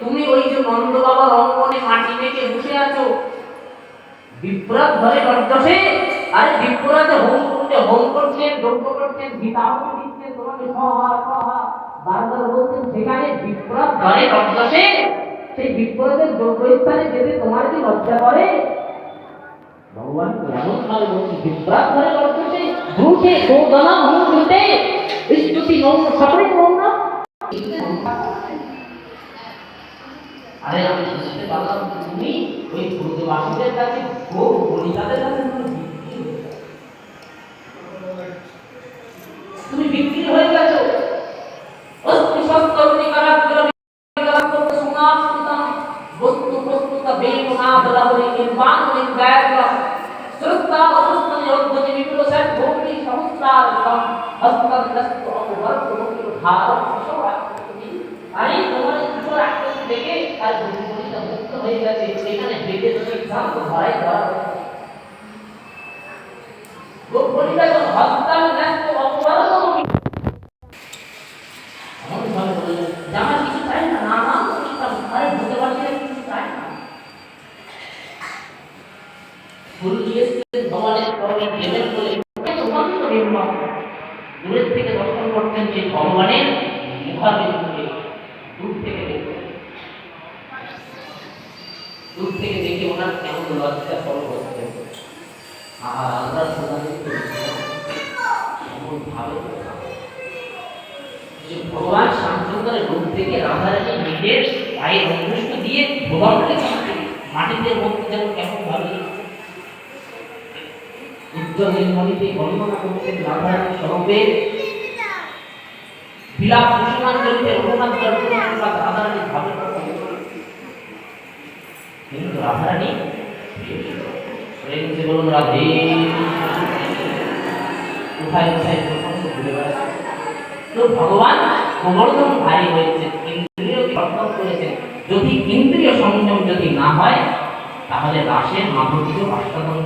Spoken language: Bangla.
তুমি ওই যে নন্দ বাবার অঙ্গনে মাটি বসে আছো বিপ্রাস ধরে আরে বিপ্রাতে সেখানে বিপ্রাস ধরে করতেছে সেই বিপ্রাতের স্থানে যেতে তোমার লজ্জা করে ভগবান বলছে বিপ্রাস ধরে করতেছে ভ্রুটে গোদনা মৌন মৌন আরে আমি বুঝতে পারলাম তুমি ওই ব্রজবাসীদের কাছে গো বলিতাদের কাছে তুমি বিক্রি হয়ে গেছো। তুমি বিক্রি হয়ে গেছো অস্তি সত্য নিকারাগ্র নিকারাগ্র সমাপ্তম বস্তু প্রস্তুত বেগুনা বলা হলে নির্বাণ নির্গায়ক শ্রদ্ধা অবস্থানে অদ্ভুত বিপুল সেট ভক্তি সংস্কার কম হস্তদস্ত অপবর্ত মুক্তি ভারত আরে তোমার ঈশ্বর আকৃতি দেখে আর বুদ্ধিমতিটা মুক্ত হয়ে গেছে। সেখানে বেদের সিদ্ধান্ত ধরাই দেওয়া হয়েছে। গোপনীয়তা যখন হস্তাল ন্যস্ত অপবাদ এমন ভাবে বললেন যে আমার কিছু চাই না? না না আরে বুঝতে পারছি ভগবানের চরণে দূরের থেকে দর্শন করতেন যে ভগবানের মুখাবিন্দুকে দূর থেকে দেখতেন দূর থেকে দেখে ওনার কেমন লজ্জা ফল হচ্ছে আর আমরা এমন যে ভগবান শান্তন্দরের রূপ থেকে রাধারানী নিজের পায়ের অঙ্গুষ্ঠ দিয়ে ভগবানকে মাটিতে মধ্যে যেমন কেমন ভাবে উজ্জ্বল নির্মলিতে বর্ণনা করতেন রাধারানী স্বরূপে। বিলাপ কুসুমান জড়িতে রঘুনাথ দর্শন বা রাধারানী ভাবে কিন্তু তো ভগবান ভাই হয়েছে ইন্দ্রিয় করেছেন। যদি ইন্দ্রিয় সংযম যদি না হয়, তাহলে রাসের মাধুর্য বাষ্পাদন